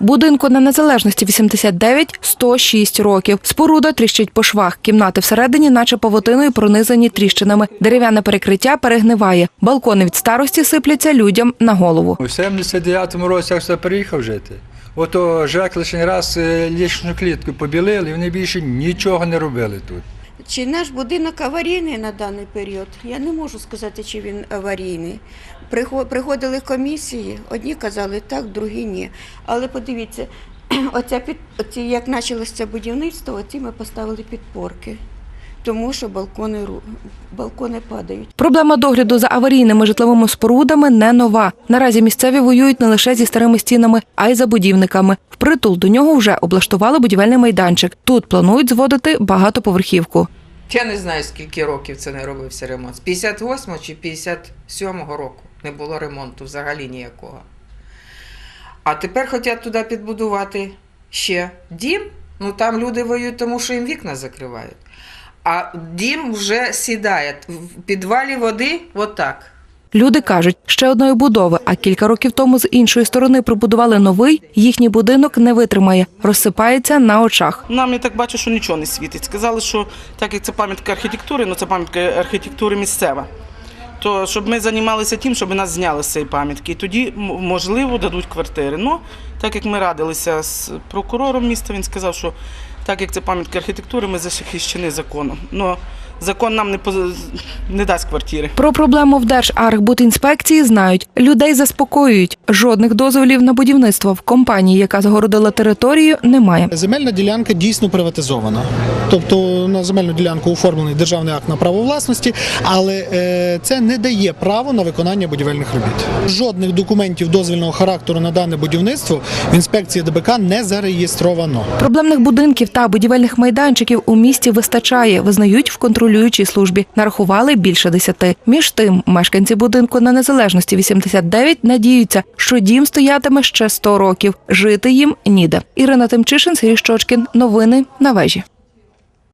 Будинку на незалежності 89 – 106 років. Споруда тріщить по швах. Кімнати всередині, наче павутиною, пронизані тріщинами. Дерев'яне перекриття перегниває. Балкони від старості сипляться людям на голову. У 79-му році я сюди переїхав жити. Ото ЖЕК лише раз е, лічну клітку побілили, вони більше нічого не робили тут. Чи наш будинок аварійний на даний період? Я не можу сказати, чи він аварійний. Приходили комісії, одні казали так, другі ні. Але подивіться, оця під, оці, як почалося будівництво, оці ми поставили підпорки, тому що балкони, балкони падають. Проблема догляду за аварійними житловими спорудами не нова. Наразі місцеві воюють не лише зі старими стінами, а й за будівниками. Впритул до нього вже облаштували будівельний майданчик. Тут планують зводити багатоповерхівку. Я не знаю, скільки років це не робився ремонт. З 58 чи 57 року не було ремонту взагалі ніякого. А тепер хочуть туди підбудувати ще дім. Ну там люди воюють, тому що їм вікна закривають. А дім вже сідає. В підвалі води отак. Люди кажуть, ще одної будови, а кілька років тому з іншої сторони прибудували новий. Їхній будинок не витримає, розсипається на очах. Нам я так бачу, що нічого не світить. Сказали, що так як це пам'ятка архітектури, ну це пам'ятка архітектури місцева. То щоб ми займалися тим, щоб нас зняли з цієї пам'ятки. І тоді, можливо, дадуть квартири. Ну, так як ми радилися з прокурором міста, він сказав, що так як це пам'ятка архітектури, ми захищені законом. Ну, закон нам не, поз- не дасть квартири. Про проблему в Держархбудінспекції знають. Людей заспокоюють. Жодних дозволів на будівництво в компанії, яка загородила територію, немає. Земельна ділянка дійсно приватизована. Тобто на земельну ділянку оформлений державний акт на право власності, але е, це не дає право на виконання будівельних робіт. Жодних документів дозвільного характеру на дане будівництво в інспекції ДБК не зареєстровано. Проблемних будинків та будівельних майданчиків у місті вистачає, визнають в контролюючій службі. Нарахували більше десяти. Між тим, мешканці будинку на незалежності 89 надіються, що дім стоятиме ще 100 років. Жити їм ніде. Ірина Тимчишин, Сергій Щочкін. Новини на вежі.